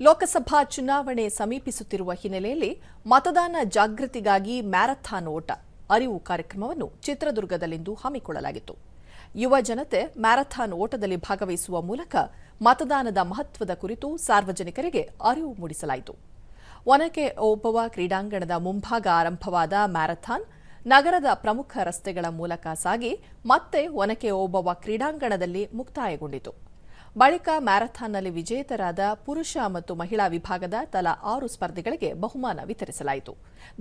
ಲೋಕಸಭಾ ಚುನಾವಣೆ ಸಮೀಪಿಸುತ್ತಿರುವ ಹಿನ್ನೆಲೆಯಲ್ಲಿ ಮತದಾನ ಜಾಗೃತಿಗಾಗಿ ಮ್ಯಾರಥಾನ್ ಓಟ. ಅರಿವು ಕಾರ್ಯಕ್ರಮವನ್ನು ಚಿತ್ರದುರ್ಗದಲ್ಲಿಂದು ಹಮ್ಮಿಕೊಳ್ಳಲಾಗಿತ್ತು. ಯುವ ಜನತೆ ಮ್ಯಾರಥಾನ್ ಓಟದಲ್ಲಿ ಭಾಗವಹಿಸುವ ಮೂಲಕ ಮತದಾನದ ಮಹತ್ವದ ಕುರಿತು ಸಾರ್ವಜನಿಕರಿಗೆ ಅರಿವು ಮೂಡಿಸಲಾಯಿತು. ಒನಕೆ ಓಬವ್ವ ಕ್ರೀಡಾಂಗಣದ ಮುಂಭಾಗ ಆರಂಭವಾದ ಮ್ಯಾರಥಾನ್ ನಗರದ ಪ್ರಮುಖ ರಸ್ತೆಗಳ ಮೂಲಕ ಸಾಗಿ ಮತ್ತೆ ಒನಕೆ ಓಬವ್ವ ಕ್ರೀಡಾಂಗಣದಲ್ಲಿ ಮುಕ್ತಾಯಗೊಂಡಿತು. ಬಳಿಕ ಮ್ಯಾರಥಾನ್ನಲ್ಲಿ ವಿಜೇತರಾದ ಪುರುಷ ಮತ್ತು ಮಹಿಳಾ ವಿಭಾಗದ ತಲಾ ಆರು ಸ್ಪರ್ಧಿಗಳಿಗೆ ಬಹುಮಾನ ವಿತರಿಸಲಾಯಿತು.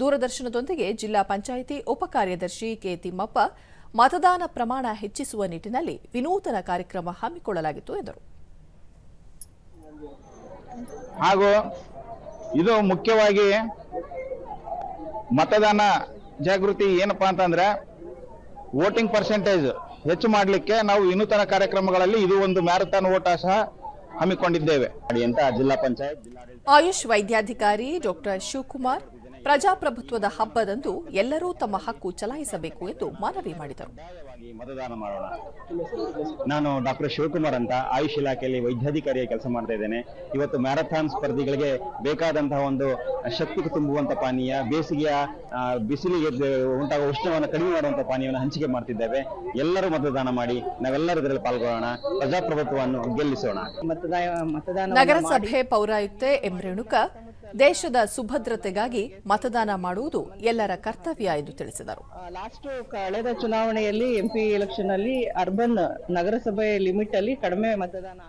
ದೂರದರ್ಶನದೊಂದಿಗೆ ಜಿಲ್ಲಾ ಪಂಚಾಯಿತಿ ಉಪಕಾರ್ಯದರ್ಶಿ ಕೆ ತಿಮ್ಮಪ್ಪ ಮತದಾನ ಪ್ರಮಾಣ ಹೆಚ್ಚಿಸುವ ನಿಟ್ಟಿನಲ್ಲಿ ವಿನೂತನ ಕಾರ್ಯಕ್ರಮ ಹಮ್ಮಿಕೊಳ್ಳಲಾಗಿತ್ತು ಎಂದರು. ಹಾಗೂ ಇದು ಮುಖ್ಯವಾಗಿ ಮತದಾನ ಜಾಗೃತಿ ಏನಪ್ಪಾ ಅಂತಂದ್ರೆ ವೋಟಿಂಗ್ ಪರ್ಸೆಂಟೇಜ್ ಹೆಚ್ಚು ಮಾಡಲಿಕ್ಕೆ ನಾವು ವಿನೂತನ ಕಾರ್ಯಕ್ರಮಗಳಲ್ಲಿ ಇದು ಒಂದು ಮ್ಯಾರಥಾನ್ ಓಟ ಸಹ ಹಮ್ಮಿಕೊಂಡಿದ್ದೇವೆ. ಅಂತ ಜಿಲ್ಲಾ ಪಂಚಾಯತ್ ಆಯುಷ್ ವೈದ್ಯಾಧಿಕಾರಿ ಡಾಕ್ಟರ್ ಶಿವಕುಮಾರ್ ಪ್ರಜಾಪ್ರಭುತ್ವದ ಹಬ್ಬದಂದು ಎಲ್ಲರೂ ತಮ್ಮ ಹಕ್ಕು ಚಲಾಯಿಸಬೇಕು ಎಂದು ಮನವಿ ಮಾಡಿದರು. ಮತದಾನ ಮಾಡೋಣ. ನಾನು ಡಾಕ್ಟರ್ ಶಿವಕುಮಾರ್ ಅಂತ ಆಯುಷ್ ಇಲಾಖೆಯಲ್ಲಿ ವೈದ್ಯಾಧಿಕಾರಿಯಾಗಿ ಕೆಲಸ ಮಾಡ್ತಾ ಇದ್ದೇನೆ. ಇವತ್ತು ಮ್ಯಾರಥಾನ್ ಸ್ಪರ್ಧಿಗಳಿಗೆ ಬೇಕಾದಂತಹ ಒಂದು ಶಕ್ತಿ ತುಂಬುವಂತ ಪಾನೀಯ ಬೇಸಿಗೆಯ ಬಿಸಿಲಿಗೆ ಉಂಟಾಗುವ ಉಷ್ಣವನ್ನು ಕಡಿಮೆ ಮಾಡುವಂತ ಪಾನೀಯವನ್ನು ಹಂಚಿಕೆ ಮಾಡ್ತಿದ್ದೇವೆ. ಎಲ್ಲರೂ ಮತದಾನ ಮಾಡಿ ನಾವೆಲ್ಲರೂ ಇದರಲ್ಲಿ ಪಾಲ್ಗೊಳ್ಳೋಣ. ಪ್ರಜಾಪ್ರಭುತ್ವವನ್ನು ಗೆಲ್ಲಿಸೋಣ. ನಗರಸಭೆ ಪೌರಾಯುಕ್ತೆ ಎಂ ರೇಣುಕಾ ದೇಶದ ಸುಭದ್ರತೆಗಾಗಿ ಮತದಾನ ಮಾಡುವುದು ಎಲ್ಲರ ಕರ್ತವ್ಯ ಎಂದು ತಿಳಿಸಿದರು. ಲಾಸ್ಟ್ ಕಳೆದ ಚುನಾವಣೆಯಲ್ಲಿ ಎಂಪಿ ಎಲೆಕ್ಷನ್ ಅಲ್ಲಿ ಅರ್ಬನ್ ನಗರಸಭೆ ಲಿಮಿಟ್ ಅಲ್ಲಿ ಕಡಿಮೆ ಮತದಾನ